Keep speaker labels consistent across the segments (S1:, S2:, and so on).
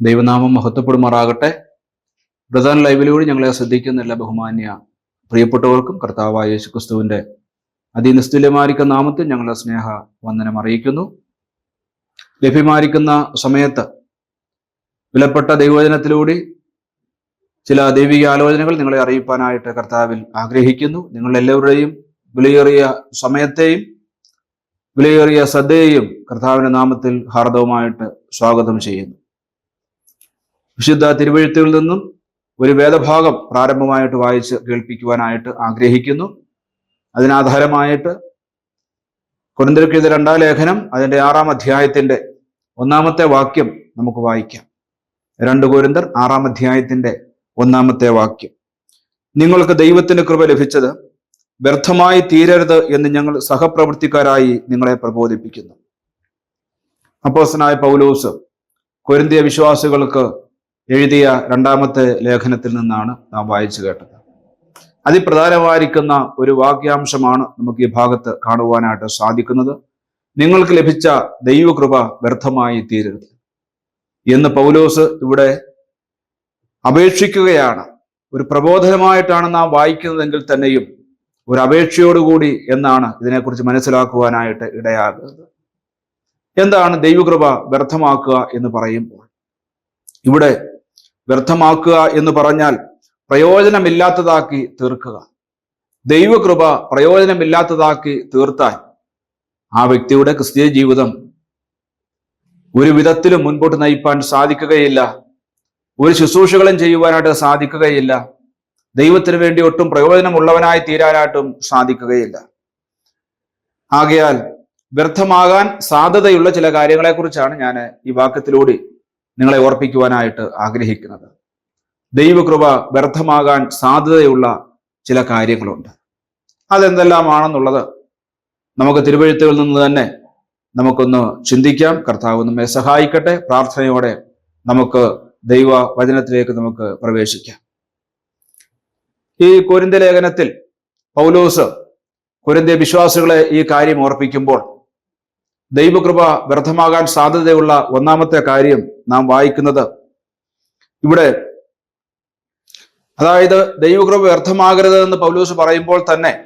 S1: ദൈവനാമം മഹത്വപ്പെടുമാറാകട്ടെ. പ്രധാന ലൈവിലൂടെ ഞങ്ങളെ ശ്രദ്ധിക്കുന്ന എല്ലാ ബഹുമാന്യ പ്രിയപ്പെട്ടവർക്കും കർത്താവായ യേശു ക്രിസ്തുവിന്റെ അതിനിസ്തുല്യമായിരിക്കുന്ന നാമത്തിൽ ഞങ്ങളുടെ സ്നേഹ വന്ദനം അറിയിക്കുന്നു. ലഭ്യമായിരിക്കുന്ന സമയത്ത് വിലപ്പെട്ട ദൈവവചനത്തിലൂടെ ചില ദൈവിക ആലോചനകൾ നിങ്ങളെ അറിയിപ്പാനായിട്ട് കർത്താവിൽ ആഗ്രഹിക്കുന്നു. നിങ്ങളെല്ലാവരുടെയും വിലയേറിയ സമയത്തെയും വിലയേറിയ ശ്രദ്ധയെയും കർത്താവിന്റെ നാമത്തിൽ ഹാർദവുമായിട്ട് സ്വാഗതം ചെയ്യുന്നു. വിശുദ്ധ തിരുവഴുത്തുകളിൽ നിന്നും ഒരു വേദഭാഗം പ്രാരംഭമായിട്ട് വായിച്ച് കേൾപ്പിക്കുവാനായിട്ട് ആഗ്രഹിക്കുന്നു. അതിനാധാരമായിട്ട് കൊടുന്തിരക്കെഴുത രണ്ടാം ലേഖനം അതിന്റെ ആറാം അധ്യായത്തിന്റെ ഒന്നാമത്തെ വാക്യം നമുക്ക് വായിക്കാം. രണ്ട് കോരിന്തർ ആറാം അധ്യായത്തിന്റെ ഒന്നാമത്തെ വാക്യം. നിങ്ങൾക്ക് ദൈവത്തിന്റെ കൃപ ലഭിച്ചത് വ്യർത്ഥമായി തീരരുത് എന്ന് ഞങ്ങൾ സഹപ്രവൃത്തിക്കാരായി നിങ്ങളെ പ്രബോധിപ്പിക്കുന്നു. അപ്പോസനായ പൗലോസ് കൊരിന്തിയ വിശ്വാസികൾക്ക് എഴുതിയ രണ്ടാമത്തെ ലേഖനത്തിൽ നിന്നാണ് നാം വായിച്ചു കേട്ടത്. അതിപ്രധാനമായിരിക്കുന്ന ഒരു വാക്യാംശമാണ് നമുക്ക് ഈ ഭാഗത്ത് കാണുവാനായിട്ട് സാധിക്കുന്നത്. നിങ്ങൾക്ക് ലഭിച്ച ദൈവകൃപ വ്യർത്ഥമായി തീരരുത്. എന്ന് പൗലോസ് ഇവിടെ അപേക്ഷിക്കുകയാണ്. ഒരു പ്രബോധനമായിട്ടാണ് നാം വായിക്കുന്നതെങ്കിൽ തന്നെയും ഒരു അപേക്ഷയോടുകൂടി എന്നാണ് ഇതിനെക്കുറിച്ച് മനസ്സിലാക്കുവാനായിട്ട് ഇടയാകുന്നത്. എന്താണ് ദൈവകൃപ വ്യർത്ഥമാക്കുക എന്ന് പറയുമ്പോൾ? ഇവിടെ വ്യർത്ഥമാക്കുക എന്ന് പറഞ്ഞാൽ പ്രയോജനമില്ലാത്തതാക്കി തീർക്കുക. ദൈവകൃപ പ്രയോജനമില്ലാത്തതാക്കി തീർത്താൽ ആ വ്യക്തിയുടെ ക്രിസ്തീയ ജീവിതം ഒരു വിധത്തിലും മുൻപോട്ട് നയിപ്പാൻ സാധിക്കുകയില്ല. ഒരു ശുശ്രൂഷകളും ചെയ്യുവാനായിട്ട് സാധിക്കുകയില്ല. ദൈവത്തിന് വേണ്ടി ഒട്ടും പ്രയോജനമുള്ളവനായി തീരാനായിട്ടും സാധിക്കുകയില്ല. ആകയാൽ വ്യർത്ഥമാകാൻ സാധ്യതയുള്ള ചില കാര്യങ്ങളെക്കുറിച്ചാണ് ഞാൻ ഈ വാക്യത്തിലൂടെ നിങ്ങളെ ഓർപ്പിക്കുവാനായിട്ട് ആഗ്രഹിക്കുന്നത്. ദൈവകൃപ വ്യർത്ഥമാകാൻ സാധ്യതയുള്ള ചില കാര്യങ്ങളുണ്ട്. അതെന്തെല്ലാമാണെന്നുള്ളത് നമുക്ക് തിരുവഴുത്തുകളിൽ നിന്ന് തന്നെ നമുക്കൊന്ന് ചിന്തിക്കാം. കർത്താവ് നമ്മെ സഹായിക്കട്ടെ. പ്രാർത്ഥനയോടെ നമുക്ക് ദൈവ വചനത്തിലേക്ക് നമുക്ക് പ്രവേശിക്കാം. ഈ കൊരിന്ത ലേഖനത്തിൽ പൗലോസ് കൊരിന്ത വിശ്വാസികളെ ഈ കാര്യം ഓർപ്പിക്കുമ്പോൾ ദൈവകൃപ വ്യർത്ഥമാകാൻ സാധ്യതയുള്ള ഒന്നാമത്തെ കാര്യം വായിക്കുന്നത്. ഇവിടെ അതായത് ദൈവകൃപ വ്യർത്ഥമാകരുത് എന്ന് പൗലോസ് പറയുമ്പോൾ തന്നെ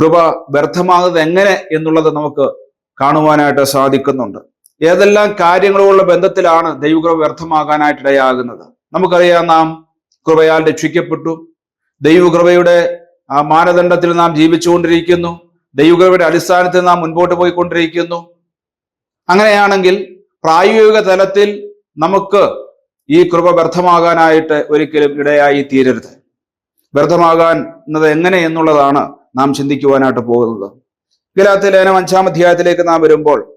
S1: കൃപ വ്യർത്ഥമാകുന്നത് എങ്ങനെ എന്നുള്ളത് നമുക്ക് കാണുവാനായിട്ട് സാധിക്കുന്നുണ്ട്. ഏതെല്ലാം കാര്യങ്ങളുള്ള ബന്ധത്തിലാണ് ദൈവകൃപ വ്യർത്ഥമാകാനായിട്ട് ഇടയാകുന്നത്? നമുക്കറിയാം നാം കൃപയാൽ രക്ഷിക്കപ്പെട്ടു. ദൈവകൃപയുടെ ആ മാനദണ്ഡത്തിൽ നാം ജീവിച്ചുകൊണ്ടിരിക്കുന്നു. ദൈവകൃപയുടെ അടിസ്ഥാനത്തിൽ നാം മുൻപോട്ട് പോയിക്കൊണ്ടിരിക്കുന്നു. അങ്ങനെയാണെങ്കിൽ പ്രായോഗിക തലത്തിൽ നമുക്ക് ഈ കൃപ വ്യർത്ഥമാകാനായിട്ട് ഒരിക്കലും ഇടയായി തീരരുത്. വ്യർത്ഥമാകാൻ എന്നത് എങ്ങനെ എന്നുള്ളതാണ് നാം ചിന്തിക്കുവാനായിട്ട് പോകുന്നത്. ഗലാത്തി ലേനം അഞ്ചാം അധ്യായത്തിലേക്ക് നാം വരുമ്പോൾ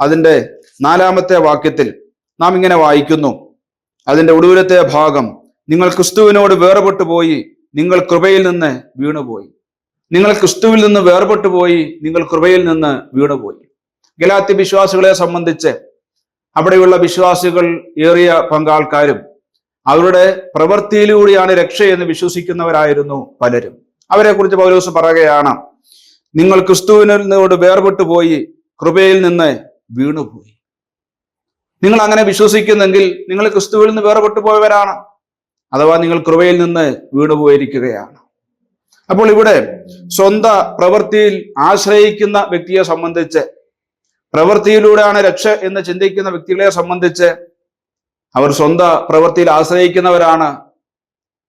S1: അതിന്റെ നാലാമത്തെ വാക്യത്തിൽ നാം ഇങ്ങനെ വായിക്കുന്നു. അതിന്റെ ഒടുവിലത്തെ ഭാഗം നിങ്ങൾ ക്രിസ്തുവിനോട് വേർപെട്ടു പോയി നിങ്ങൾ കൃപയിൽ നിന്ന് വീണുപോയി. നിങ്ങൾ ക്രിസ്തുവിൽ നിന്ന് വേർപെട്ടു പോയി നിങ്ങൾ കൃപയിൽ നിന്ന് വീണുപോയി. ഗലാത്തി വിശ്വാസികളെ സംബന്ധിച്ച് അവിടെയുള്ള വിശ്വാസികൾ ഏറിയ പങ്കാൾക്കാരും അവരുടെ പ്രവൃത്തിയിലൂടെയാണ് രക്ഷയെന്ന് വിശ്വസിക്കുന്നവരായിരുന്നു പലരും. അവരെ കുറിച്ച് പൗലോസ് പറയുകയാണ് നിങ്ങൾ ക്രിസ്തുവിനോട് വേർപെട്ടു പോയി കൃപയിൽ നിന്ന് വീണുപോയി. നിങ്ങൾ അങ്ങനെ വിശ്വസിക്കുന്നെങ്കിൽ നിങ്ങൾ ക്രിസ്തുവിൽ നിന്ന് വേർപെട്ടു പോയവരാണ് അഥവാ നിങ്ങൾ കൃപയിൽ നിന്ന് വീണുപോയിരിക്കുകയാണ്. അപ്പോൾ ഇവിടെ സ്വന്ത പ്രവൃത്തിയിൽ ആശ്രയിക്കുന്ന വ്യക്തിയെ സംബന്ധിച്ച് പ്രവൃത്തിയിലൂടെയാണ് രക്ഷ എന്ന് ചിന്തിക്കുന്ന വ്യക്തികളെ സംബന്ധിച്ച് അവർ സ്വന്തം പ്രവൃത്തിയിൽ ആശ്രയിക്കുന്നവരാണ്.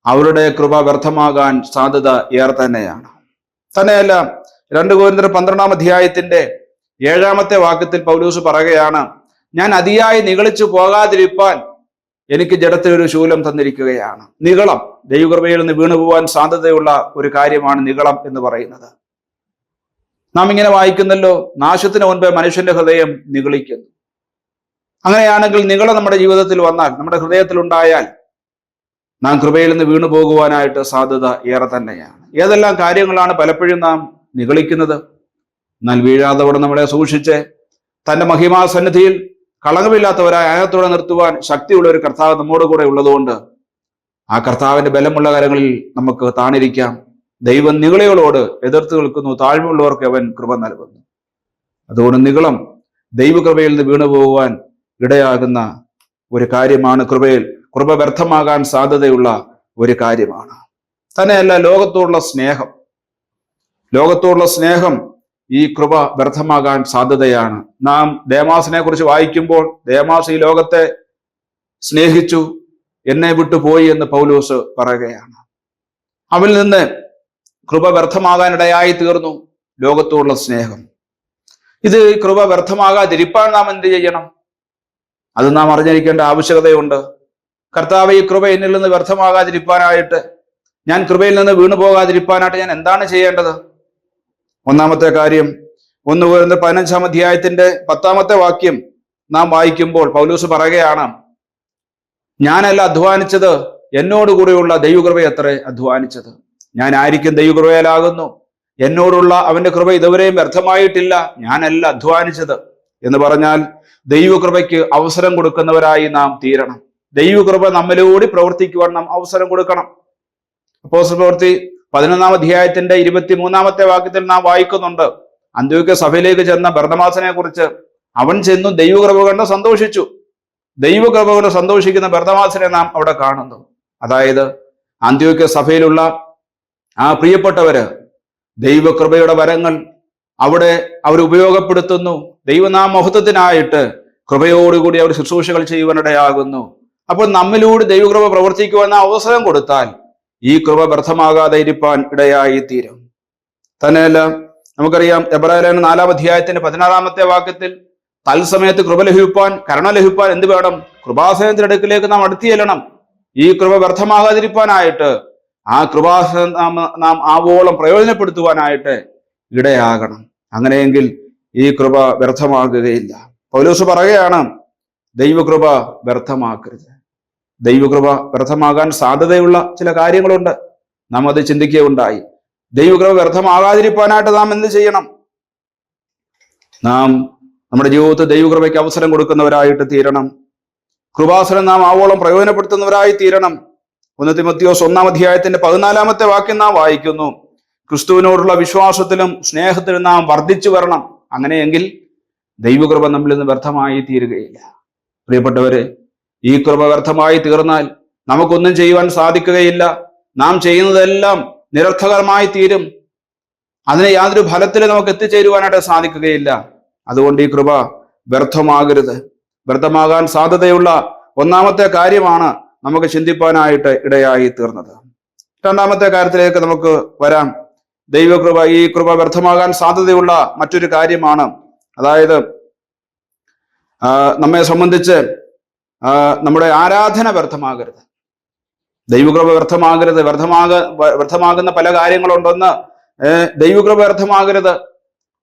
S1: അവരുടെ കൃപ വ്യർത്ഥമാകാൻ സാധ്യത ഏറെ തന്നെയാണ്. തന്നെയല്ല രണ്ട് ഗോവിന്ദർ പന്ത്രണ്ടാം അധ്യായത്തിന്റെ ഏഴാമത്തെ വാക്യത്തിൽ പൗലൂസ് പറയുകയാണ് ഞാൻ അതിയായി നികളിച്ചു പോകാതിരിപ്പാൻ എനിക്ക് ജഡത്തിൽ ഒരു ശൂലം തന്നിരിക്കുകയാണ്. നികളം ദൈവകൃപയിൽ നിന്ന് വീണുപോകാൻ സാധ്യതയുള്ള ഒരു കാര്യമാണ് നികളം എന്ന് പറയുന്നത്. നാം ഇങ്ങനെ വായിക്കുന്നല്ലോ നാശത്തിന് മുൻപ് മനുഷ്യന്റെ ഹൃദയം നിഗളിക്കുന്നു. അങ്ങനെയാണെങ്കിൽ നികളം നമ്മുടെ ജീവിതത്തിൽ വന്നാൽ നമ്മുടെ ഹൃദയത്തിൽ ഉണ്ടായാൽ നാം കൃപയിൽ നിന്ന് വീണു പോകുവാനായിട്ട് സാധ്യത ഏറെ തന്നെയാണ്. ഏതെല്ലാം കാര്യങ്ങളാണ് പലപ്പോഴും നാം നിഗളിക്കുന്നത്? എന്നാൽ വീഴാതവിടെ നമ്മളെ സൂക്ഷിച്ച് തന്റെ മഹിമാസന്നിധിയിൽ കളങ്കമില്ലാത്തവരായ അനത്തോടെ നിർത്തുവാൻ ശക്തിയുള്ള ഒരു കർത്താവ് നമ്മോട് കൂടെ ഉള്ളതുകൊണ്ട് ആ കർത്താവിന്റെ ബലമുള്ള കാര്യങ്ങളിൽ നമുക്ക് താണിരിക്കാം. ദൈവം നികളികളോട് എതിർത്ത് നിൽക്കുന്നു താഴ്മയുള്ളവർക്ക് അവൻ കൃപ നൽകുന്നു. അതുകൊണ്ട് നികളം ദൈവകൃപയിൽ നിന്ന് വീണു പോകുവാൻ ഇടയാകുന്ന ഒരു കാര്യമാണ് കൃപയിൽ. കൃപ വ്യർത്ഥമാകാൻ സാധ്യതയുള്ള ഒരു കാര്യമാണ്. തന്നെയല്ല ലോകത്തോടുള്ള സ്നേഹം. ലോകത്തോടുള്ള സ്നേഹം ഈ കൃപ വ്യർത്ഥമാകാൻ സാധ്യതയാണ്. നാം ദേമാസിനെ കുറിച്ച് വായിക്കുമ്പോൾ ദേമാസ് ഈ ലോകത്തെ സ്നേഹിച്ചു എന്നെ വിട്ടുപോയി എന്ന് പൗലോസ് പറയുകയാണ്. അവനിൽ നിന്ന് കൃപ വ്യർത്ഥമാകാനിടയായി തീർന്നു ലോകത്തോടുള്ള സ്നേഹം. ഇത് കൃപ വ്യർത്ഥമാകാതിരിപ്പാൻ നാം എന്ത് ചെയ്യണം? അത് നാം അറിഞ്ഞിരിക്കേണ്ട ആവശ്യകതയുണ്ട്. കർത്താവ് ഈ കൃപ എന്നിൽ നിന്ന് വ്യർത്ഥമാകാതിരിപ്പാനായിട്ട് ഞാൻ കൃപയിൽ നിന്ന് വീണു പോകാതിരിപ്പാനായിട്ട് ഞാൻ എന്താണ് ചെയ്യേണ്ടത്? ഒന്നാമത്തെ കാര്യം ഒന്ന് വരുന്ന പതിനഞ്ചാം അധ്യായത്തിന്റെ പത്താമത്തെ വാക്യം നാം വായിക്കുമ്പോൾ പൗലൂസ് പറയുകയാണ് ഞാനല്ല അധ്വാനിച്ചത് എന്നോടുകൂടെയുള്ള ദൈവകൃപ എത്ര അധ്വാനിച്ചത്. ഞാൻ ആയിരിക്കും ദൈവകൃപയിലാകുന്നു എന്നോടുള്ള അവന്റെ കൃപ ഇതുവരെയും വ്യർത്ഥമായിട്ടില്ല. ഞാനല്ല അധ്വാനിച്ചത് എന്ന് പറഞ്ഞാൽ ദൈവകൃപയ്ക്ക് അവസരം കൊടുക്കുന്നവരായി നാം തീരണം. ദൈവകൃപ നമ്മിലൂടെ പ്രവർത്തിക്കുവാൻ നാം അവസരം കൊടുക്കണം. അപ്പോസ്റ്റൽ പ്രവൃത്തി പതിനൊന്നാം അധ്യായത്തിന്റെ ഇരുപത്തി മൂന്നാമത്തെ വാക്യത്തിൽ നാം വായിക്കുന്നുണ്ട്. അന്ത്യോക്യ സഭയിലേക്ക് ചെന്ന ഭരതമാസനെ കുറിച്ച് അവൻ ചെന്നു ദൈവകൃപ കണ്ട് സന്തോഷിച്ചു. ദൈവകൃപ കൊണ്ട് സന്തോഷിക്കുന്ന ഭരതമാസനെ നാം അവിടെ കാണുന്നു. അതായത് അന്ത്യോക്യ സഭയിലുള്ള ആ പ്രിയപ്പെട്ടവര് ദൈവകൃപയുടെ വരങ്ങൾ അവിടെ അവർ ഉപയോഗപ്പെടുത്തുന്നു. ദൈവനാമഹത്വത്തിനായിട്ട് കൃപയോടുകൂടി അവർ ശുശ്രൂഷകൾ ചെയ്യുവാനിടയാകുന്നു. അപ്പോൾ നമ്മിലൂടെ ദൈവകൃപ പ്രവർത്തിക്കുവാൻ അവസരം കൊടുത്താൽ ഈ കൃപ വ്യർത്ഥമാകാതെ ഇരിപ്പാൻ ഇടയായി തീരും തന്നെയല്ല നമുക്കറിയാം എബ്രാഹിം നാലാം അധ്യായത്തിന്റെ പതിനാറാമത്തെ വാക്യത്തിൽ തത്സമയത്ത് കൃപ ലഭിപ്പാൻ കരുണ ലഭിപ്പാൻ എന്ത് വേണം? കൃപാസനത്തിന്റെ അടുക്കിലേക്ക് നാം അടുത്തിയെല്ലണം. ഈ കൃപ വ്യർത്ഥമാകാതിരിപ്പാനായിട്ട് ആ കൃപാസനം നാം നാം ആവോളം പ്രയോജനപ്പെടുത്തുവാനായിട്ട് ഇടയാകണം. അങ്ങനെയെങ്കിൽ ഈ കൃപ വ്യർത്ഥമാകുകയില്ല. പൗലോസ് പറയുകയാണ് ദൈവകൃപ വ്യർത്ഥമാക്കരുത്. ദൈവകൃപ വ്യർത്ഥമാകാൻ സാധ്യതയുള്ള ചില കാര്യങ്ങളുണ്ട്. നാം അത് ചിന്തിക്കുകയുണ്ടായി. ദൈവകൃപ വ്യർത്ഥമാകാതിരിക്കാനായിട്ട് നാം എന്ത് ചെയ്യണം? നാം നമ്മുടെ ജീവിതത്തിൽ ദൈവകൃപയ്ക്ക് അവസരം കൊടുക്കുന്നവരായിട്ട് തീരണം. കൃപാസനം നാം ആവോളം പ്രയോജനപ്പെടുത്തുന്നവരായി തീരണം. ഒന്ന് തിമത്തിയോസ് ഒന്നാം അധ്യായത്തിന്റെ പതിനാലാമത്തെ വാക്യം നാം വായിക്കുന്നു. ക്രിസ്തുവിനോടുള്ള വിശ്വാസത്തിലും സ്നേഹത്തിലും നാം വർദ്ധിച്ചു വരണം. അങ്ങനെയെങ്കിൽ ദൈവകൃപ നമ്മളിൽ നിന്ന് വ്യർത്ഥമായി തീരുകയില്ല. പ്രിയപ്പെട്ടവരെ ഈ കൃപ വ്യർത്ഥമായി തീർന്നാൽ നമുക്കൊന്നും ചെയ്യുവാൻ സാധിക്കുകയില്ല. നാം ചെയ്യുന്നതെല്ലാം നിരർത്ഥകരമായി തീരും. അതിനെ യാതൊരു ഫലത്തിൽ നമുക്ക് എത്തിച്ചേരുവാനായിട്ട് സാധിക്കുകയില്ല. അതുകൊണ്ട് ഈ കൃപ വ്യർത്ഥമാകരുത്. വ്യർത്ഥമാകാൻ സാധ്യതയുള്ള ഒന്നാമത്തെ കാര്യമാണ് നമുക്ക് ചിന്തിപ്പാനായിട്ട് ഇടയായി തീർന്നത്. രണ്ടാമത്തെ കാര്യത്തിലേക്ക് നമുക്ക് വരാം. ദൈവകൃപ ഈ കൃപ വ്യർത്ഥമാകാൻ സാധ്യതയുള്ള മറ്റൊരു കാര്യമാണ്. അതായത് നമ്മെ സംബന്ധിച്ച് നമ്മുടെ ആരാധന വ്യർത്ഥമാകരുത്. ദൈവകൃപ വ്യർത്ഥമാകരുത്. വ്യർത്ഥമാക വ്യർത്ഥമാകുന്ന പല കാര്യങ്ങളുണ്ടെന്ന് ദൈവകൃപ വ്യർത്ഥമാകരുത്.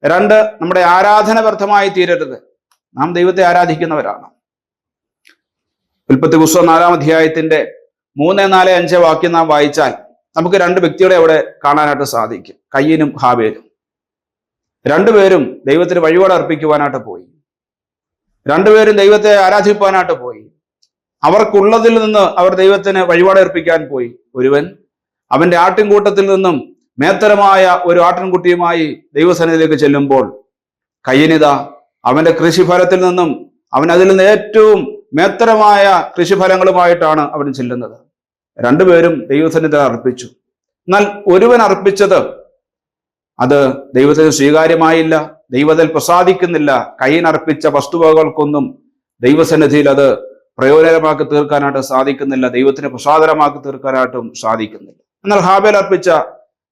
S1: രണ്ട് നമ്മുടെ ആരാധന വ്യർത്ഥമായി തീരരുത് നാം ദൈവത്തെ ആരാധിക്കുന്നവരാണ്. ഉൽപ്പത്തി പുസ്തകം നാലാം അധ്യായത്തിന്റെ മൂന്ന് നാല് അഞ്ച് വാക്യം നാം വായിച്ചാൽ നമുക്ക് രണ്ട് വ്യക്തികളെ അവിടെ കാണാനായിട്ട് സാധിക്കും. കയ്യനും ഹാബേലും രണ്ടുപേരും ദൈവത്തിന് വഴിപാട് അർപ്പിക്കുവാനായിട്ട് പോയി. രണ്ടുപേരും ദൈവത്തെ ആരാധിപ്പാനായിട്ട് പോയി. അവർക്കുള്ളതിൽ നിന്ന് അവർ ദൈവത്തിന് വഴിപാട് അർപ്പിക്കാൻ പോയി ഒരുവൻ. അവന്റെ ആട്ടിൻകൂട്ടത്തിൽ നിന്നും മേത്തരമായ ഒരു ആട്ടിൻകുട്ടിയുമായി ദൈവസന്നിധിയിലേക്ക് ചെല്ലുമ്പോൾ കയ്യനിത അവന്റെ കൃഷിഫലത്തിൽ നിന്നും അവൻ അതിൽ നിന്ന് ഏറ്റവും മേത്തരമായ കൃഷിഫലങ്ങളുമായിട്ടാണ് അവൻ ചെല്ലുന്നത്. രണ്ടുപേരും ദൈവസന്നിധി അർപ്പിച്ചു. എന്നാൽ ഒരുവൻ അർപ്പിച്ചത് അത് ദൈവത്തിന് സ്വീകാര്യമായില്ല ദൈവത്തിൽ പ്രസാദിക്കുന്നില്ല കൈയിനർപ്പിച്ച വസ്തുവകകൾക്കൊന്നും ദൈവസന്നിധിയിൽ അത് പ്രയോജനമാക്കി തീർക്കാനായിട്ട് സാധിക്കുന്നില്ല ദൈവത്തിന് പ്രസാദനമാക്കി തീർക്കാനായിട്ടും സാധിക്കുന്നില്ല. എന്നാൽ ഹാബേൽ അർപ്പിച്ച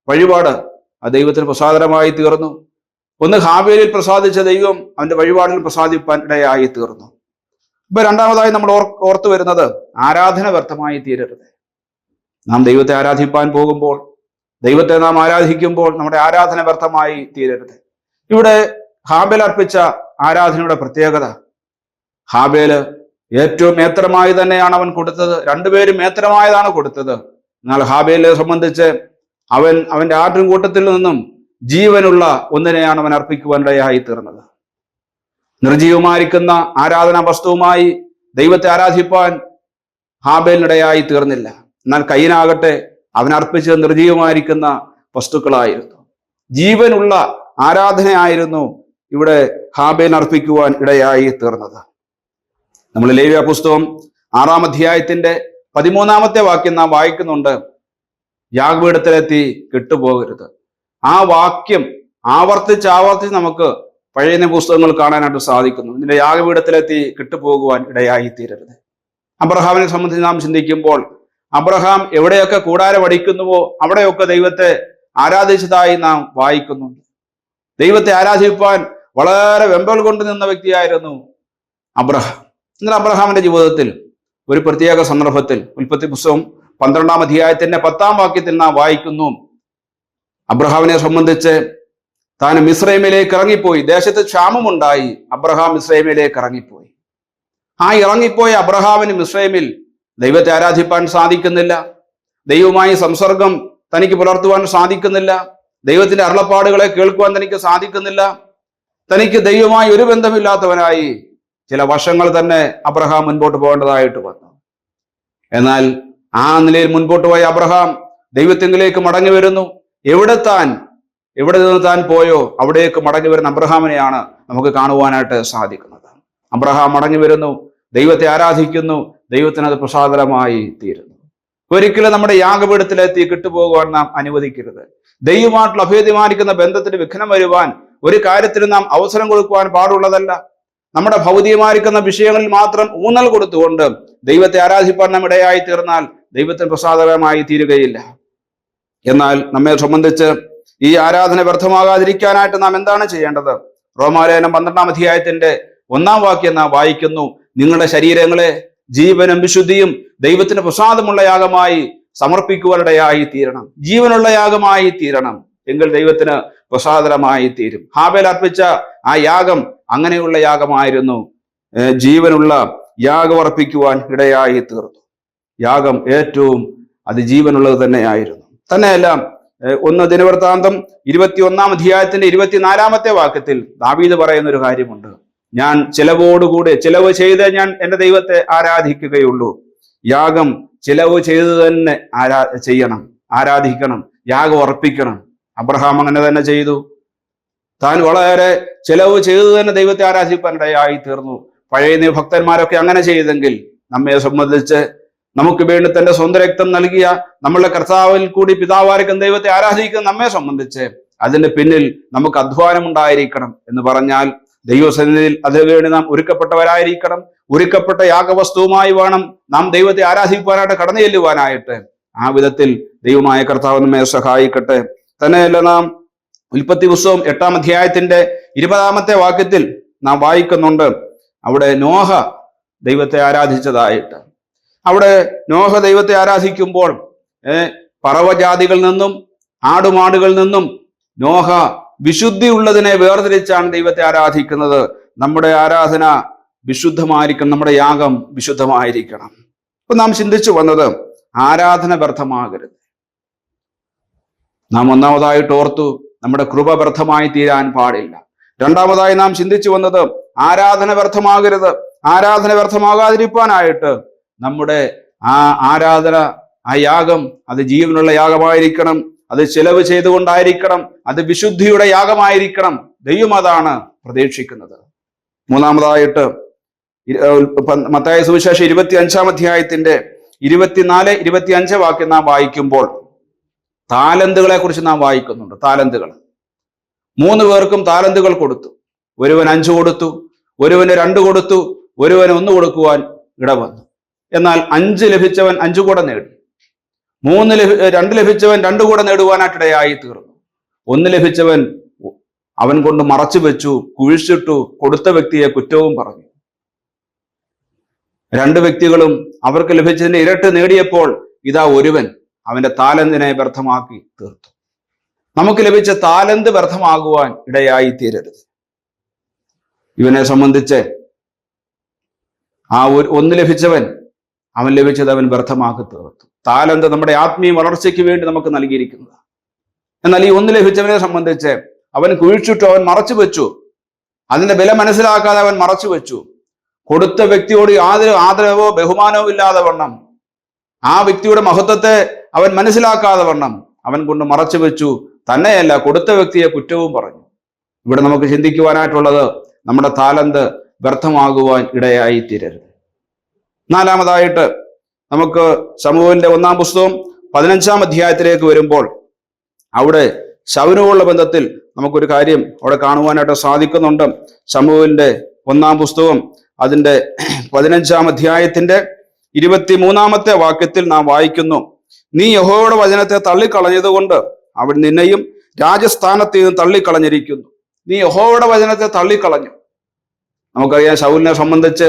S1: വഴിപാട് ആ ദൈവത്തിന് പ്രസാദനമായി തീർന്നു. ഒന്ന് ഹാബേലിൽ പ്രസാദിച്ച ദൈവം അവന്റെ വഴിപാടിൽ പ്രസാദിപ്പാൻ ഇടയായി തീർന്നു. ഇപ്പൊ രണ്ടാമതായി നമ്മൾ ഓർ ഓർത്തു വരുന്നത് ആരാധന വ്യർത്ഥമായി തീരരുത്. നാം ദൈവത്തെ ആരാധിപ്പാൻ പോകുമ്പോൾ ദൈവത്തെ നാം ആരാധിക്കുമ്പോൾ നമ്മുടെ ആരാധന വ്യർത്ഥമായി തീരരുത്. ഇവിടെ ഹാബേൽ അർപ്പിച്ച ആരാധനയുടെ പ്രത്യേകത ഹാബേൽ ഏറ്റവും മേത്രമായി തന്നെയാണ് അവൻ കൊടുത്തത് രണ്ടുപേരും മേത്രമായതാണ് കൊടുത്തത്. എന്നാൽ ഹാബേലിനെ സംബന്ധിച്ച് അവൻ അവന്റെ ആട്ടിൻകൂട്ടത്തിൽ നിന്നും ജീവനുള്ള ഒന്നിനെയാണ് അവൻ അർപ്പിക്കുവാനിടയായി തീർന്നത്. നിർജീവമായിരിക്കുന്ന ആരാധനാ വസ്തുവുമായി ദൈവത്തെ ആരാധിപ്പാൻ ഹാബേലിനിടയായി തീർന്നില്ല. എന്നാൽ കയ്യനാകട്ടെ അവൻ അർപ്പിച്ചത് നിർജീവമായിരിക്കുന്ന വസ്തുക്കളായിരുന്നു. ജീവനുള്ള ആരാധനയായിരുന്നു ഇവിടെ ഹാബേൽ അർപ്പിക്കുവാൻ ഇടയായി തീർന്നത്. നമ്മൾ ലേവ്യ പുസ്തകം ആറാം അധ്യായത്തിന്റെ പതിമൂന്നാമത്തെ വാക്യം നാം വായിക്കുന്നുണ്ട്. യാഗപീഠത്തിലെത്തി കെട്ടുപോകരുത്. ആ വാക്യം ആവർത്തിച്ച് ആവർത്തിച്ച് നമുക്ക് പഴയ പുസ്തകങ്ങൾ കാണാനായിട്ട് സാധിക്കുന്നു. ഇതിന്റെ യാഗപീഠത്തിലെത്തി കിട്ടുപോകുവാൻ ഇടയായി തീരരുത് അബ്രഹാമിനെ സംബന്ധിച്ച് നാം ചിന്തിക്കുമ്പോൾ അബ്രഹാം എവിടെയൊക്കെ കൂടാരം അടിക്കുന്നുവോ അവിടെയൊക്കെ ദൈവത്തെ ആരാധിച്ചതായി നാം വായിക്കുന്നുണ്ട്. ദൈവത്തെ ആരാധിപ്പാൻ വളരെ വെമ്പൽ കൊണ്ട് നിന്ന വ്യക്തിയായിരുന്നു അബ്രഹാം. എന്നാൽ അബ്രഹാമിന്റെ ജീവിതത്തിൽ ഒരു പ്രത്യേക സന്ദർഭത്തിൽ ഉൽപ്പത്തി പുസ്തകം പന്ത്രണ്ടാം അധ്യായത്തിന്റെ പത്താം വാക്യത്തിൽ നാം വായിക്കുന്നു. അബ്രഹാമിനെ സംബന്ധിച്ച് താൻ മിസ്രൈമിലേക്ക് ഇറങ്ങിപ്പോയി. ദേശത്ത് ക്ഷാമമുണ്ടായി. അബ്രഹാം മിസ്രൈമിലേക്ക് ഇറങ്ങിപ്പോയി. ആ ഇറങ്ങിപ്പോയ അബ്രഹാമിന് മിസ്രൈമിൽ ദൈവത്തെ ആരാധിപ്പാൻ സാധിക്കുന്നില്ല. ദൈവവുമായി സംസർഗം തനിക്ക് പുലർത്തുവാൻ സാധിക്കുന്നില്ല. ദൈവത്തിന്റെ അരുളപ്പാടുകളെ കേൾക്കുവാൻ തനിക്ക് സാധിക്കുന്നില്ല. തനിക്ക് ദൈവമായി ഒരു ബന്ധമില്ലാത്തവനായി ചില വർഷങ്ങൾ തന്നെ അബ്രഹാം മുൻപോട്ട് പോകേണ്ടതായിട്ട് വന്നു. എന്നാൽ ആ നിലയിൽ മുൻപോട്ട് പോയ അബ്രഹാം ദൈവത്തിങ്കിലേക്ക് മടങ്ങി വരുന്നു. എവിടെ താൻ എവിടെ നിന്ന് താൻ പോയോ? അവിടേക്ക് മടങ്ങി വരുന്ന അബ്രഹാമിനെയാണ് നമുക്ക് കാണുവാനായിട്ട് സാധിക്കുന്നത്. അബ്രഹാം മടങ്ങി വരുന്നു ദൈവത്തെ ആരാധിക്കുന്നു ദൈവത്തിന് അത് പ്രസാദകരമായി തീരുന്നു. ഒരിക്കലും നമ്മുടെ യാഗപീഠത്തിലെത്തി കിട്ടുപോകുവാൻ നാം അനുവദിക്കരുത്. ദൈവമായിട്ടുള്ള അഭേദ്യമായിരിക്കുന്ന ബന്ധത്തിന് വിഘ്നം വരുവാൻ ഒരു കാര്യത്തിനും നാം അവസരം കൊടുക്കുവാൻ പാടുള്ളതല്ല. നമ്മുടെ ഭൗതികമായിരിക്കുന്ന വിഷയങ്ങളിൽ മാത്രം ഊന്നൽ കൊടുത്തുകൊണ്ട് ദൈവത്തെ ആരാധിപ്പാൻ നാം ഇടയായി തീർന്നാൽ ദൈവത്തിന് പ്രസാദകരമായി തീരുകയില്ല. എന്നാൽ നമ്മെ സംബന്ധിച്ച് ഈ ആരാധന വ്യർത്ഥമാകാതിരിക്കാനായിട്ട് നാം എന്താണ് ചെയ്യേണ്ടത്? റോമാലയനം പന്ത്രണ്ടാം അധ്യായത്തിന്റെ ഒന്നാം വാക്യം നാം വായിക്കുന്നു. നിങ്ങളുടെ ശരീരങ്ങളെ ജീവനും വിശുദ്ധിയും ദൈവത്തിന് പ്രസാദമുള്ള യാഗമായി സമർപ്പിക്കുവാനിടയായി തീരണം. ജീവനുള്ള യാഗമായി തീരണം. എങ്കിൽ ദൈവത്തിന് പ്രസാദരമായി തീരും. ഹാബേൽ അർപ്പിച്ച ആ യാഗം അങ്ങനെയുള്ള യാഗമായിരുന്നു. ജീവനുള്ള യാഗം അർപ്പിക്കുവാൻ ഇടയായി തീർന്നു. യാഗം ഏറ്റവും അത് ജീവനുള്ളത് തന്നെയായിരുന്നു. തന്നെയല്ല ഒന്ന് ദിനവൃത്താന്തം ഇരുപത്തി ഒന്നാം അധ്യായത്തിന്റെ ഇരുപത്തിനാലാമത്തെ വാക്യത്തിൽ ദാവീദ് പറയുന്ന ഒരു കാര്യമുണ്ട്. ഞാൻ ചിലവോടുകൂടെ ചിലവ് ചെയ്ത് ഞാൻ എന്റെ ദൈവത്തെ ആരാധിക്കുകയുള്ളൂ. യാഗം ചിലവ് ചെയ്ത് തന്നെ ആരാ ചെയ്യണം ആരാധിക്കണം യാഗം അർപ്പിക്കണം അബ്രഹാം അങ്ങനെ തന്നെ ചെയ്തു. താൻ വളരെ ചിലവ് ചെയ്തു തന്നെ ദൈവത്തെ ആരാധിക്കാനിടയായി തീർന്നു. പഴയ ഭക്തന്മാരൊക്കെ അങ്ങനെ ചെയ്തെങ്കിൽ നമ്മെ സംബന്ധിച്ച് നമുക്ക് വേണ്ടി തന്റെ സ്വന്തം രക്തം നൽകിയ നമ്മളുടെ കർത്താവിൽ കൂടി പിതാവായിരിക്കും ദൈവത്തെ ആരാധിക്കുന്ന നമ്മെ സംബന്ധിച്ച് അതിന്റെ പിന്നിൽ നമുക്ക് അധ്വാനം ഉണ്ടായിരിക്കണം എന്ന് പറഞ്ഞാൽ ദൈവസന്നിധിയിൽ അതിനുവേണ്ടി നാം ഒരുക്കപ്പെട്ടവരായിരിക്കണം. ഒരുക്കപ്പെട്ട യാഗവസ്തുവുമായി വേണം നാം ദൈവത്തെ ആരാധിക്കുവാനായിട്ട് കടന്നു ചെല്ലുവാനായിട്ട്. ആ വിധത്തിൽ ദൈവമായ കർത്താവ് നമ്മെ സഹായിക്കട്ടെ. തന്നെയല്ല നാം ഉൽപ്പത്തി പുസ്തകം എട്ടാം അധ്യായത്തിന്റെ ഇരുപതാമത്തെ വാക്യത്തിൽ നാം വായിക്കുന്നുണ്ട്. അവിടെ നോഹ ദൈവത്തെ ആരാധിച്ചതായിട്ട്. അവിടെ നോഹ ദൈവത്തെ ആരാധിക്കുമ്പോൾ പറവജാതികളിൽ നിന്നും ആടുമാടുകളിൽ നിന്നും നോഹ വിശുദ്ധി ഉള്ളതിനെ വേർതിരിച്ചാണ് ദൈവത്തെ ആരാധിക്കുന്നത്. നമ്മുടെ ആരാധന വിശുദ്ധമായിരിക്കണം നമ്മുടെ യാഗം വിശുദ്ധമായിരിക്കണം. അപ്പൊ നാം ചിന്തിച്ചു വന്നത് ആരാധന വ്യർത്ഥമാകരുത്. നാം ഒന്നാമതായിട്ട് ഓർത്തു നമ്മുടെ കൃപ വ്യർത്ഥമായി തീരാൻ പാടില്ല. രണ്ടാമതായി നാം ചിന്തിച്ചു വന്നത് ആരാധന വ്യർത്ഥമാകരുത്. ആരാധന വ്യർത്ഥമാകാതിരിക്കാനായിട്ട് നമ്മുടെ ആ ആരാധന ആ യാഗം അത് ജീവനുള്ള യാഗമായിരിക്കണം. അത് ചെലവ് ചെയ്തുകൊണ്ടായിരിക്കണം. അത് വിശുദ്ധിയുടെ യാഗമായിരിക്കണം. ദൈവം അതാണ് പ്രതീക്ഷിക്കുന്നത്. മൂന്നാമതായിട്ട് മത്തായ സുവിശേഷം ഇരുപത്തി അഞ്ചാം അധ്യായത്തിന്റെ ഇരുപത്തിനാല് ഇരുപത്തി അഞ്ച് വാക്യം നാം വായിക്കുമ്പോൾ താലന്തുകളെ കുറിച്ച് നാം വായിക്കുന്നുണ്ട്. താലന്തുകൾ. മൂന്ന് പേർക്കും താലന്തുകൾ കൊടുത്തു. ഒരുവൻ അഞ്ചു കൊടുത്തു ഒരുവന് രണ്ട് കൊടുത്തു ഒരുവന് ഒന്ന് കൊടുക്കുവാൻ ഇടവന്നു. എന്നാൽ അഞ്ച് ലഭിച്ചവൻ അഞ്ചു കൂടെ നേടി. മൂന്ന് ലഭി രണ്ട് ലഭിച്ചവൻ രണ്ടു കൂടെ നേടുവാനായിട്ടിടയായി തീർന്നു. ഒന്ന് ലഭിച്ചവൻ അവൻ കൊണ്ട് മറച്ചു വെച്ചു കുഴിച്ചിട്ടു കൊടുത്ത വ്യക്തിയെ കുറ്റവും പറഞ്ഞു. രണ്ട് വ്യക്തികളും അവർക്ക് ലഭിച്ചതിന്റെ ഇരട്ട് നേടിയപ്പോൾ ഇതാ ഒരുവൻ അവന്റെ താലന്തിനെ വ്യർത്ഥമാക്കി തീർത്തു. നമുക്ക് ലഭിച്ച താലന്ത് വ്യർത്ഥമാകുവാൻ ഇടയായി തീരരുത്. ഇവനെ സംബന്ധിച്ച് ആ ഒരു ഒന്ന് ലഭിച്ചവൻ അവൻ ലഭിച്ചത് അവൻ വ്യർത്ഥമാക്കി തീർത്തു താലന്ത് നമ്മുടെ ആത്മീയ വളർച്ചയ്ക്ക് വേണ്ടി നമുക്ക് നൽകിയിരിക്കുന്നത്. എന്നാൽ ഈ ഒന്ന് ലഭിച്ചവനെ സംബന്ധിച്ച് അവൻ കുഴിച്ചിട്ടു അവൻ മറച്ചു വെച്ചു. അതിന്റെ വില മനസ്സിലാക്കാതെ അവൻ മറച്ചു വെച്ചു. കൊടുത്ത വ്യക്തിയോട് യാതൊരു ആദരവോ ബഹുമാനവും ഇല്ലാതെ വണ്ണം. ആ വ്യക്തിയുടെ മഹത്വത്തെ അവൻ മനസ്സിലാക്കാതെ വണ്ണം. അവൻ കൊണ്ട് മറച്ചു വെച്ചു. തന്നെയല്ല കൊടുത്ത വ്യക്തിയെ കുറ്റവും പറഞ്ഞു. ഇവിടെ നമുക്ക് ചിന്തിക്കുവാനായിട്ടുള്ളത് നമ്മുടെ താലന്ത് വ്യർത്ഥമാകുവാൻ ഇടയായി തീരരുത് നാലാമതായിട്ട് നമുക്ക് സമൂഹന്റെ ഒന്നാം പുസ്തകം പതിനഞ്ചാം അധ്യായത്തിലേക്ക് വരുമ്പോൾ അവിടെ ശവനുമുള്ള ബന്ധത്തിൽ നമുക്കൊരു കാര്യം അവിടെ കാണുവാനായിട്ട് സാധിക്കുന്നുണ്ട്. സമൂഹന്റെ ഒന്നാം പുസ്തകം അതിന്റെ പതിനഞ്ചാം അധ്യായത്തിന്റെ ഇരുപത്തിമൂന്നാമത്തെ വാക്യത്തിൽ നാം വായിക്കുന്നു. നീ യഹോയുടെ വചനത്തെ തള്ളിക്കളഞ്ഞതുകൊണ്ട് അവൻ നിന്നെയും രാജസ്ഥാനത്ത് നിന്ന് തള്ളിക്കളഞ്ഞിരിക്കുന്നു. നീ യഹോയുടെ വചനത്തെ തള്ളിക്കളഞ്ഞു. നമുക്കറിയാം ശൗലിനെ സംബന്ധിച്ച്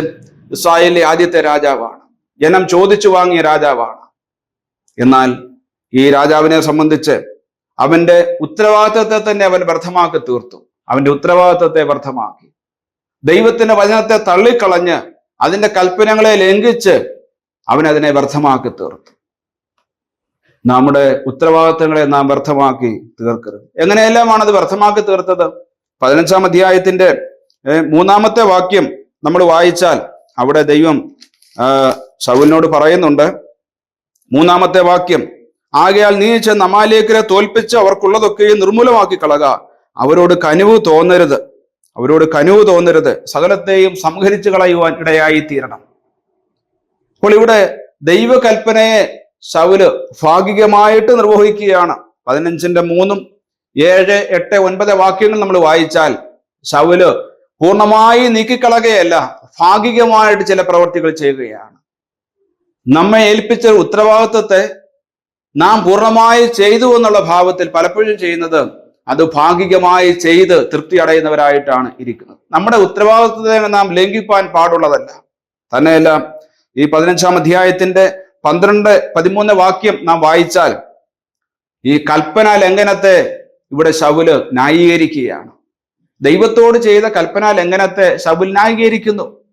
S1: ഇസ്രായേലിലെ ആദ്യത്തെ രാജാവാണ്. ജനം ചോദിച്ചു വാങ്ങിയ രാജാവാണ്. എന്നാൽ ഈ രാജാവിനെ സംബന്ധിച്ച് അവന്റെ ഉത്തരവാദിത്വത്തെ തന്നെ അവൻ വ്യർത്ഥമാക്കി തീർത്തു. അവന്റെ ഉത്തരവാദിത്വത്തെ വ്യർത്ഥമാക്കി. ദൈവത്തിന്റെ വചനത്തെ തള്ളിക്കളഞ്ഞ് അതിന്റെ കൽപ്പനകളെ ലംഘിച്ച് അവൻ അതിനെ വ്യർത്ഥമാക്കി തീർത്തു. നമ്മുടെ ഉത്തരവാദിത്തങ്ങളെ നാം വ്യർത്ഥമാക്കി തീർക്കരുത്. എങ്ങനെയെല്ലാമാണ് അത് വ്യർത്ഥമാക്കി തീർത്തത്? പതിനഞ്ചാം അധ്യായത്തിന്റെ മൂന്നാമത്തെ വാക്യം നമ്മൾ വായിച്ചാൽ അവിടെ ദൈവം സൗലിനോട് പറയുന്നുണ്ട്. മൂന്നാമത്തെ വാക്യം ആകയാൽ നീ ചെന്ന് അമാലേക്കരെ തോൽപ്പിച്ച് അവർക്കുള്ളതൊക്കെയും നിർമൂലമാക്കി കളക. അവരോട് കനിവ് തോന്നരുത്. അവരോട് കനിവ് തോന്നരുത്. സകലത്തെയും സംഹരിച്ചു കളയുവാൻ ഇടയായി തീരണം. അപ്പോൾ ഇവിടെ ദൈവകൽപ്പനയെ സൗൽ ഭാഗികമായിട്ട് നിർവഹിക്കുകയാണ്. പതിനഞ്ചിന്റെ മൂന്നും ഏഴ് എട്ട് ഒൻപത് വാക്യങ്ങൾ നമ്മൾ വായിച്ചാൽ സൗൽ പൂർണമായി നീക്കിക്കളകയല്ല. ഭാഗികമായിട്ട് ചില പ്രവർത്തികൾ ചെയ്യുകയാണ്. നമ്മെ ഏൽപ്പിച്ച ഉത്തരവാദിത്വത്തെ നാം പൂർണമായി ചെയ്തു എന്നുള്ള ഭാവത്തിൽ പലപ്പോഴും ചെയ്യുന്നത് അത് ഭാഗികമായി ചെയ്ത് തൃപ്തി അടയുന്നവരായിട്ടാണ് ഇരിക്കുന്നത്. നമ്മുടെ ഉത്തരവാദിത്വത്തെ നാം ലംഘിപ്പാൻ പാടുള്ളതല്ല. തന്നെയല്ല ഈ പതിനഞ്ചാം അധ്യായത്തിന്റെ പന്ത്രണ്ട് പതിമൂന്ന് വാക്യം നാം വായിച്ചാൽ ഈ കൽപ്പന ലംഘനത്തെ ഇവിടെ ശൗൽ ന്യായീകരിക്കുകയാണ്. ദൈവത്തോട് ചെയ്ത കൽപ്പന ലംഘനത്തെ ശബുൽ ന്യായീകരിക്കുന്നു.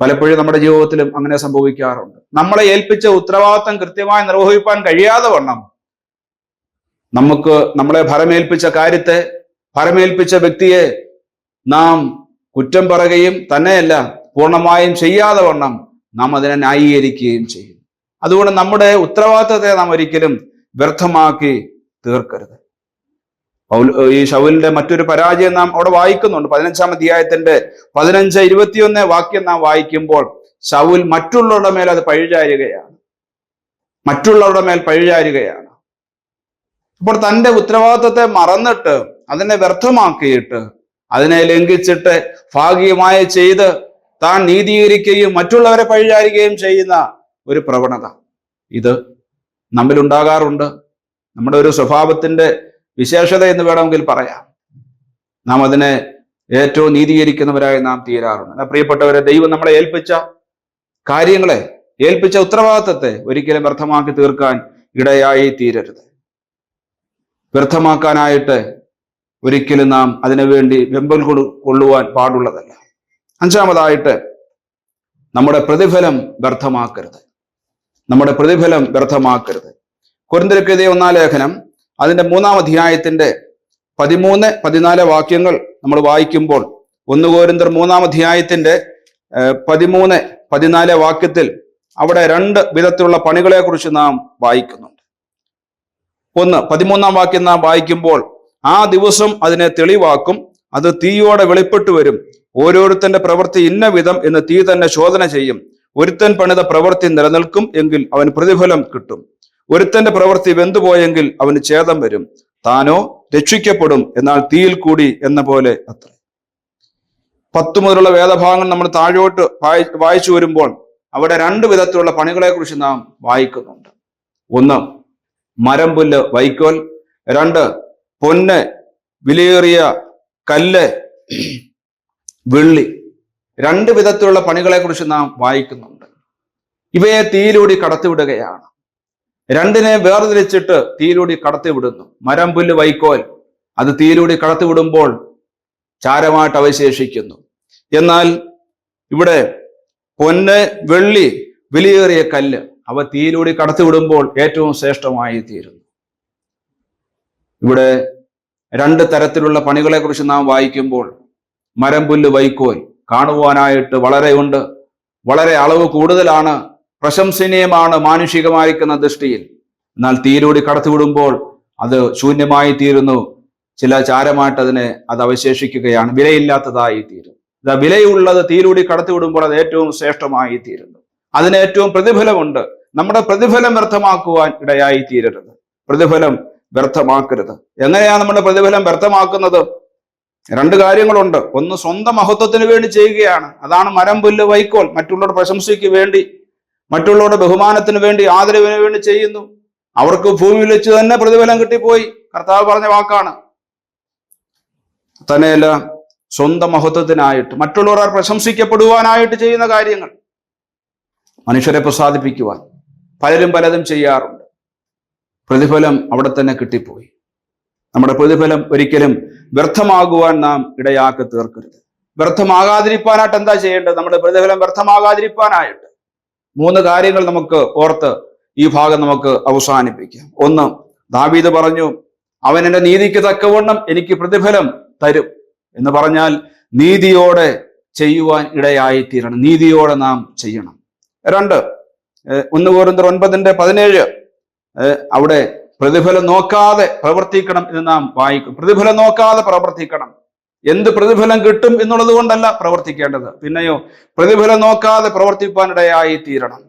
S1: പലപ്പോഴും നമ്മുടെ ജീവിതത്തിലും അങ്ങനെ സംഭവിക്കാറുണ്ട്. നമ്മളെ ഏൽപ്പിച്ച ഉത്തരവാദിത്തം കൃത്യമായി നിർവഹിക്കാൻ കഴിയാതെ വണ്ണം നമുക്ക് നമ്മളെ ഭരമേൽപ്പിച്ച കാര്യത്തെ ഭരമേൽപ്പിച്ച വ്യക്തിയെ നാം കുറ്റം പറയുകയും തന്നെയല്ല പൂർണമായും ചെയ്യാതെ വണ്ണം നാം അതിനെ ന്യായീകരിക്കുകയും ചെയ്യും. അതുകൊണ്ട് നമ്മുടെ ഉത്തരവാദിത്തത്തെ നാം ഒരിക്കലും വ്യർത്ഥമാക്കി തീർക്കരുത്. ഈ ഷൗലിന്റെ മറ്റൊരു പരാജയം നാം അവിടെ വായിക്കുന്നുണ്ട്. പതിനഞ്ചാം അധ്യായത്തിന്റെ പതിനഞ്ച് ഇരുപത്തിയൊന്ന് വാക്യം നാം വായിക്കുമ്പോൾ ഷൗൽ മറ്റുള്ളവരുടെ മേൽ അത് പഴിചാരുകയാണ്. മറ്റുള്ളവരുടെ മേൽ പഴിചാരുകയാണ്. അപ്പോൾ തന്റെ ഉത്തരവാദിത്വത്തെ മറന്നിട്ട് അതിനെ വ്യർത്ഥമാക്കിയിട്ട് അതിനെ ലംഘിച്ചിട്ട് ഭാഗികമായി ചെയ്ത് താൻ നീതീകരിക്കുകയും മറ്റുള്ളവരെ പഴിചാരുകയും ചെയ്യുന്ന ഒരു പ്രവണത. ഇത് നമ്മിലുണ്ടാകാറുണ്ട്. നമ്മുടെ ഒരു സ്വഭാവത്തിന്റെ വിശേഷത എന്ന് വേണമെങ്കിൽ പറയാം. നാം അതിനെ ഏറ്റവും നീതീകരിക്കുന്നവരായി നാം തീരാറുണ്ട്. എന്നാൽ പ്രിയപ്പെട്ടവരെ ദൈവം നമ്മളെ ഏൽപ്പിച്ച കാര്യങ്ങളെ ഏൽപ്പിച്ച ഉത്തരവാദിത്തത്തെ ഒരിക്കലും വ്യർത്ഥമാക്കി തീർക്കാൻ ഇടയായി തീരരുത്. വ്യർത്ഥമാക്കാനായിട്ട് ഒരിക്കലും നാം അതിനുവേണ്ടി വെമ്പൽ കൊള്ളുവാൻ പാടുള്ളതല്ല. അഞ്ചാമതായിട്ട് നമ്മുടെ പ്രതിഫലം വ്യർത്ഥമാക്കരുത്. നമ്മുടെ പ്രതിഫലം വ്യർത്ഥമാക്കരുത്. കുരുന്തരക്കെതിരെ ഒന്നാം ലേഖനം അതിന്റെ മൂന്നാം അധ്യായത്തിന്റെ പതിമൂന്ന് പതിനാല് വാക്യങ്ങൾ നമ്മൾ വായിക്കുമ്പോൾ ഒന്ന് മൂന്നാം അധ്യായത്തിന്റെ ഏർ, പതിമൂന്ന് പതിനാല് വാക്യത്തിൽ അവിടെ രണ്ട് വിധത്തിലുള്ള പണികളെ കുറിച്ച് നാം വായിക്കുന്നുണ്ട്. ഒന്ന് പതിമൂന്നാം വാക്യം നാം വായിക്കുമ്പോൾ ആ ദിവസം അതിനെ തെളിവാക്കും അത് തീയോടെ വെളിപ്പെട്ടു വരും. ഓരോരുത്തന്റെ പ്രവൃത്തി ഇന്ന വിധം എന്ന് തീ തന്നെ ശോധന ചെയ്യും. ഒരുത്തൻ പണിത പ്രവൃത്തി നിലനിൽക്കും എങ്കിൽ അവന് പ്രതിഫലം കിട്ടും. ഒരുത്തന്റെ പ്രവൃത്തി വെന്തുപോയെങ്കിൽ അവന് ഛേദം വരും. താനോ രക്ഷിക്കപ്പെടും എന്നാൽ തീയിൽ കൂടി എന്ന പോലെ അത്ര. പത്ത് മുതലുള്ള വേദഭാഗങ്ങൾ നമ്മൾ താഴോട്ട് വായി- വായിച്ചു വരുമ്പോൾ അവിടെ രണ്ട് വിധത്തിലുള്ള പണികളെ കുറിച്ച് നാം വായിക്കുന്നുണ്ട്. ഒന്ന് മരം പുല്ല് വൈക്കോൽ രണ്ട് പൊന്ന് വിലയേറിയ കല്ല് വെള്ളി. രണ്ട് വിധത്തിലുള്ള പണികളെ കുറിച്ച് നാം വായിക്കുന്നുണ്ട്. ഇവയെ തീയിലൂടി കടത്തിവിടുകയാണ്. രണ്ടിനെ വേർതിരിച്ചിട്ട് തീയിലൂടി കടത്തിവിടുന്നു മരം പുല്ല് വൈക്കോൽ. അത് തീയിലൂടി കടത്തിവിടുമ്പോൾ ചാരമായിട്ട് അവശേഷിക്കുന്നു. എന്നാൽ ഇവിടെ പൊന്ന് വെള്ളി വിലയേറിയ കല്ല് അവ തീയിലൂടി കടത്തിവിടുമ്പോൾ ഏറ്റവും ശ്രേഷ്ഠമായി തീരുന്നു ഇവിടെ രണ്ട് തരത്തിലുള്ള പണികളെക്കുറിച്ച് നാം വായിക്കുമ്പോൾ മരം പുല്ല് വൈക്കോൽ കാണുവാനായിട്ട് വളരെ ഉണ്ട്. വളരെ അളവ് കൂടുതലാണ്. പ്രശംസനീയമാണ് മാനുഷികമായിരിക്കുന്ന ദൃഷ്ടിയിൽ. എന്നാൽ തീയിലൂടി കടത്തിവിടുമ്പോൾ അത് ശൂന്യമായി തീരുന്നു. ചില ചാരമായിട്ട് അതിനെ അത് അവശേഷിക്കുകയാണ്. വിലയില്ലാത്തതായി തീരും. വിലയുള്ളത് തീരൂടി കടത്തിവിടുമ്പോൾ അത് ഏറ്റവും ശ്രേഷ്ഠമായി തീരുന്നു. അതിന് ഏറ്റവും പ്രതിഫലമുണ്ട്. നമ്മുടെ പ്രതിഫലം വ്യർത്ഥമാക്കുവാൻ ഇടയായി തീരരുത്. പ്രതിഫലം വ്യർത്ഥമാക്കരുത്. എങ്ങനെയാണ് നമ്മുടെ പ്രതിഫലം വ്യർത്ഥമാക്കുന്നത്? രണ്ട് കാര്യങ്ങളുണ്ട്. ഒന്ന് സ്വന്തം മഹത്വത്തിന് വേണ്ടി ചെയ്യുകയാണ്. അതാണ് മരം പുല്ല് വൈക്കോൽ. മറ്റുള്ളവരുടെ പ്രശംസയ്ക്ക് വേണ്ടി മറ്റുള്ളവരുടെ ബഹുമാനത്തിന് വേണ്ടി ആദരവിന് വേണ്ടി ചെയ്യുന്നു. അവർക്ക് ഭൂമിയിൽ വെച്ച് തന്നെ പ്രതിഫലം കിട്ടിപ്പോയി. കർത്താവ് പറഞ്ഞ വാക്കാണ്. തന്നെയല്ല സ്വന്തം മഹത്വത്തിനായിട്ട് മറ്റുള്ളവർ പ്രശംസിക്കപ്പെടുവാനായിട്ട് ചെയ്യുന്ന കാര്യങ്ങൾ. മനുഷ്യരെ പ്രസാദിപ്പിക്കുവാൻ പലരും പലതും ചെയ്യാറുണ്ട്. പ്രതിഫലം അവിടെ തന്നെ കിട്ടിപ്പോയി. നമ്മുടെ പ്രതിഫലം ഒരിക്കലും വ്യർത്ഥമാകുവാൻ നാം ഇടയാക്കി തീർക്കരുത് വ്യർത്ഥമാകാതിരിക്കാനായിട്ട് എന്താ ചെയ്യേണ്ടത്? നമ്മുടെ പ്രതിഫലം വ്യർത്ഥമാകാതിരിക്കാനായിട്ട് മൂന്ന് കാര്യങ്ങൾ നമുക്ക് ഓർത്ത് ഈ ഭാഗം നമുക്ക് അവസാനിപ്പിക്കാം. ഒന്ന് ദാവീദ് പറഞ്ഞു അവൻ എന്റെ നീതിക്ക് തക്കവണ്ണം എനിക്ക് പ്രതിഫലം തരും എന്ന് പറഞ്ഞാൽ നീതിയോടെ ചെയ്യുവാൻ ഇടയായി തീരണം നീതിയോടെ നാം ചെയ്യണം. രണ്ട് ഒന്ന് കോരിന്തർ ഒൻപതിന്റെ പതിനേഴ് അവിടെ പ്രതിഫലം നോക്കാതെ പ്രവർത്തിക്കണം എന്ന് നാം വായിക്കും. പ്രതിഫലം നോക്കാതെ പ്രവർത്തിക്കണം. എന്ത് പ്രതിഫലം കിട്ടും എന്നുള്ളത് കൊണ്ടല്ല പ്രവർത്തിക്കേണ്ടത്. പിന്നെയോ പ്രതിഫലം നോക്കാതെ പ്രവർത്തിപ്പാനിടയായി തീരണം.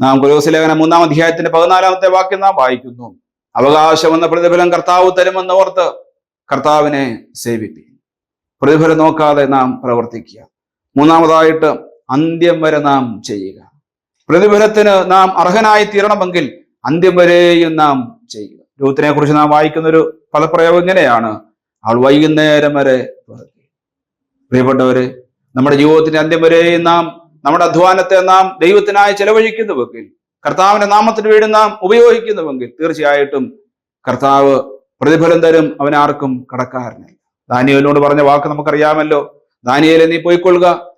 S1: നാം കുലോസിലേഖന മൂന്നാം അധ്യായത്തിന്റെ പതിനാലാമത്തെ വാക്യം നാം വായിക്കുന്നു. അവകാശം എന്ന പ്രതിഫലം കർത്താവ് തരുമെന്ന് ഓർത്ത് കർത്താവിനെ സേവിപ്പി പ്രതിഫലം നോക്കാതെ നാം പ്രവർത്തിക്കുക. മൂന്നാമതായിട്ട് അന്ത്യം വരെ നാം ചെയ്യുക. പ്രതിഫലത്തിന് നാം അർഹനായി തീരണമെങ്കിൽ അന്ത്യം വരെയും നാം ചെയ്യുക. രൂത്തിനെ കുറിച്ച് നാം വായിക്കുന്ന ഒരു പദപ്രയോഗം ഇങ്ങനെയാണ്. അവൾ വൈകുന്നേരം വരെ പ്രിയപ്പെട്ടവര് നമ്മുടെ ജീവിതത്തിന്റെ അന്ത്യം വരെയും നാം നമ്മുടെ അധ്വാനത്തെ നാം ദൈവത്തിനായി ചെലവഴിക്കുന്നുവെങ്കിൽ കർത്താവിന്റെ നാമത്തിന് വേണ്ടി നാം ഉപയോഗിക്കുന്നുവെങ്കിൽ തീർച്ചയായിട്ടും കർത്താവ് പ്രതിഫലം തരും അവനാർക്കും കടക്കാരനില്ല. ദാനിയലിനോട് പറഞ്ഞ വാക്ക് നമുക്കറിയാമല്ലോ. ദാനിയലെ നീ പോയിക്കൊള്ളുക.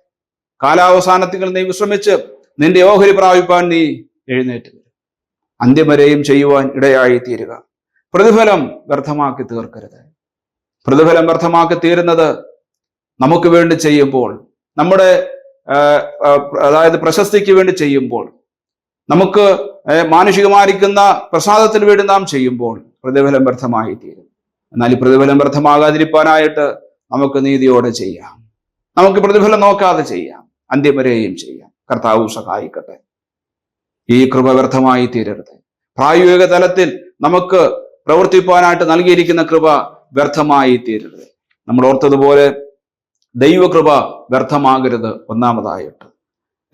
S1: കാലാവസാനത്തിൽ നീ വിശ്രമിച്ച് നിന്റെ ഓഹരി പ്രാപിപ്പാൻ നീ എഴുന്നേറ്റ് അന്ത്യം വരെയും ചെയ്യുവാൻ ഇടയായി തീരുക പ്രതിഫലം വ്യർത്ഥമാക്കി തീർക്കരുത്. പ്രതിഫലം വ്യർത്ഥമാക്കി തീരുന്നത് നമുക്ക് വേണ്ടി ചെയ്യുമ്പോൾ നമ്മുടെ അതായത് പ്രശസ്തിക്ക് വേണ്ടി ചെയ്യുമ്പോൾ നമുക്ക് മാനുഷികമായിരിക്കുന്ന പ്രസാദത്തിന് വേണ്ടി നാം ചെയ്യുമ്പോൾ പ്രതിഫലം വ്യർത്ഥമായി തീരും. എന്നാൽ ഈ പ്രതിഫലം വ്യർത്ഥമാകാതിരിക്കാനായിട്ട് നമുക്ക് നീതിയോടെ ചെയ്യാം. നമുക്ക് പ്രതിഫലം നോക്കാതെ ചെയ്യാം. അന്ത്യം വരെയും ചെയ്യാം. കർത്താവ് സഹായിക്കട്ടെ. ഈ കൃപ വ്യർത്ഥമായി തീരരുത്. പ്രായോഗിക തലത്തിൽ നമുക്ക് പ്രവർത്തിപ്പാനായിട്ട് നൽകിയിരിക്കുന്ന കൃപ വ്യർത്ഥമായി തീരരുത്. നമ്മൾ ഓർത്തതുപോലെ ദൈവകൃപ വ്യർത്ഥമാകരുത് ഒന്നാമതായിട്ട്.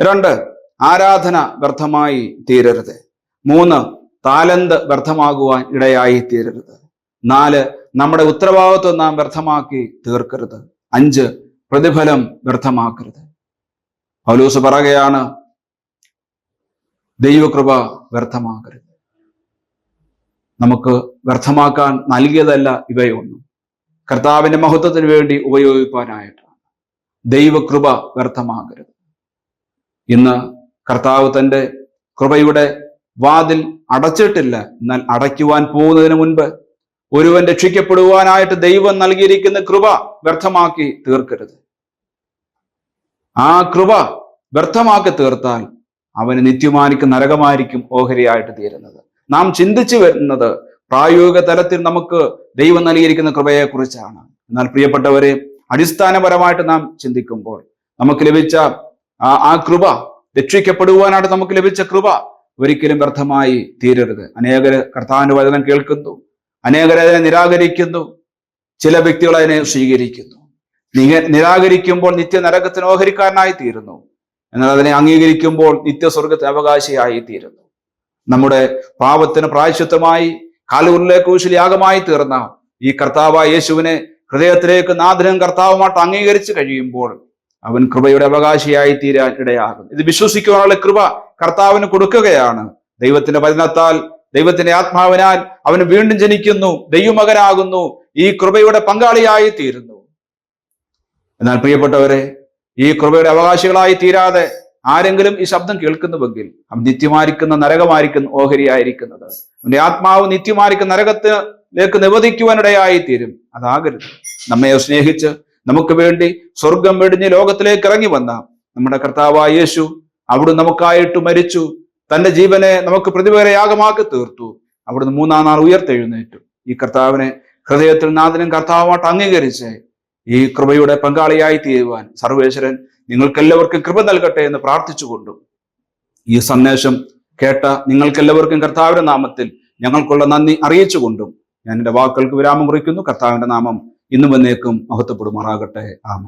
S1: രണ്ട് ആരാധന വ്യർത്ഥമായി തീരരുത്. മൂന്ന് താലന്ത് വ്യർത്ഥമാകുവാൻ ഇടയായി തീരരുത്. നാല് നമ്മുടെ ഉത്തരവാദിത്വം നാം വ്യർത്ഥമാക്കി തീർക്കരുത്. അഞ്ച് പ്രതിഫലം വ്യർത്ഥമാക്കരുത്. പൗലൂസ് പറയുകയാണ് ദൈവകൃപ വ്യർത്ഥമാക്കരുത് നമുക്ക് വ്യർത്ഥമാക്കാൻ നൽകിയതല്ല ഇവയൊന്നും. കർത്താവിന്റെ മഹത്വത്തിന് വേണ്ടി ഉപയോഗിക്കാനായിട്ടാണ് ദൈവകൃപ വ്യർത്ഥമാകരുത്. ഇന്ന് കർത്താവ് തന്റെ കൃപയുടെ വാതിൽ അടച്ചിട്ടില്ല. എന്നാൽ അടയ്ക്കുവാൻ പോകുന്നതിന് മുൻപ് ഒരുവൻ രക്ഷിക്കപ്പെടുവാനായിട്ട് ദൈവം നൽകിയിരിക്കുന്ന കൃപ വ്യർത്ഥമാക്കി തീർക്കരുത്. ആ കൃപ വ്യർത്ഥമാക്കി തീർത്താൽ അവന് നിത്യമാനിക്ക് നരകമായിരിക്കും ഓഹരിയായിട്ട് തീരുന്നത്. നാം ചിന്തിച്ചു വരുന്നത് പ്രായോഗിക തലത്തിൽ നമുക്ക് ദൈവം നൽകിയിരിക്കുന്ന കൃപയെക്കുറിച്ചാണ്. എന്നാൽ പ്രിയപ്പെട്ടവരെ അടിസ്ഥാനപരമായിട്ട് നാം ചിന്തിക്കുമ്പോൾ നമുക്ക് ലഭിച്ച ആ കൃപ രക്ഷിക്കപ്പെടുവാനായിട്ട് നമുക്ക് ലഭിച്ച കൃപ ഒരിക്കലും വ്യർത്ഥമായി തീരരുത്. അനേകര് കർത്താവിന്റെ വചനം കേൾക്കുന്നു. അനേകരെ അതിനെ നിരാകരിക്കുന്നു. ചില വ്യക്തികൾ അതിനെ സ്വീകരിക്കുന്നു. നിരാകരിക്കുമ്പോൾ നിത്യ നരകത്തിന് ഓഹരിക്കാരനായി തീരുന്നു. എന്നാൽ അതിനെ അംഗീകരിക്കുമ്പോൾ നിത്യസ്വർഗത്തിന് അവകാശിയായി തീരുന്നു. നമ്മുടെ പാപത്തിന് പ്രായശ്ചിത്തമായി കാലൂരിലെ ക്രൂശിൽ യാഗമായി തീർന്ന ഈ കർത്താവായ യേശുവിനെ ഹൃദയത്തിലേക്ക് നാഥനും കർത്താവുമായിട്ട് അംഗീകരിച്ചു കഴിയുമ്പോൾ അവൻ കൃപയുടെ അവകാശിയായി തീരാൻ ഇടയാകും ഇത് വിശ്വസിക്കുവാനുള്ള കൃപ കർത്താവിന് കൊടുക്കുകയാണ്. ദൈവത്തിന്റെ വചനത്താൽ ദൈവത്തിന്റെ ആത്മാവിനാൽ അവന് വീണ്ടും ജനിക്കുന്നു ദൈവമകനാകുന്നു ഈ കൃപയുടെ പങ്കാളിയായി തീരുന്നു. എന്നാൽ പ്രിയപ്പെട്ടവരെ ഈ കൃപയുടെ അവകാശികളായി തീരാതെ ആരെങ്കിലും ഈ ശബ്ദം കേൾക്കുന്നുവെങ്കിൽ അവൻ നിത്യമായിരിക്കുന്ന നരകമായിരിക്കുന്ന ഓഹരിയായിരിക്കുന്നത്. അവന്റെ ആത്മാവ് നിത്യമായിരിക്കുന്ന നരകത്തിലേക്ക് നിവദിക്കുവാനിടയായി തീരും അതാകരുത്. നമ്മെ സ്നേഹിച്ച് നമുക്ക് വേണ്ടി സ്വർഗം വെടിഞ്ഞ് ലോകത്തിലേക്ക് ഇറങ്ങി വന്ന നമ്മുടെ കർത്താവായ യേശു അവിടുന്ന് നമുക്കായിട്ട് മരിച്ചു. തന്റെ ജീവനെ നമുക്ക് പ്രതിപരയാഗമാക്കി തീർത്തു. അവിടുന്ന് മൂന്നാം നാൾ ഉയർത്തെഴുന്നേറ്റു. ഈ കർത്താവിനെ ഹൃദയത്തിൽ നാഥനും കർത്താവുമായിട്ട് അംഗീകരിച്ച് ഈ കൃപയുടെ പങ്കാളിയായി തീരുവാൻ സർവേശ്വരൻ നിങ്ങൾക്കെല്ലാവർക്കും കൃപ നൽകട്ടെ എന്ന് പ്രാർത്ഥിച്ചുകൊണ്ടും. ഈ സന്ദേശം കേട്ട നിങ്ങൾക്കെല്ലാവർക്കും കർത്താവിന്റെ നാമത്തിൽ ഞങ്ങൾക്കുള്ള നന്ദി അറിയിച്ചുകൊണ്ടും ഞാൻ എന്റെ വാക്കുകൾക്ക് വിരാമം കുറിക്കുന്നു. കർത്താവിന്റെ നാമം ഇന്നും എന്നേക്കും മഹത്വപ്പെടുമാറാകട്ടെ. ആമേൻ.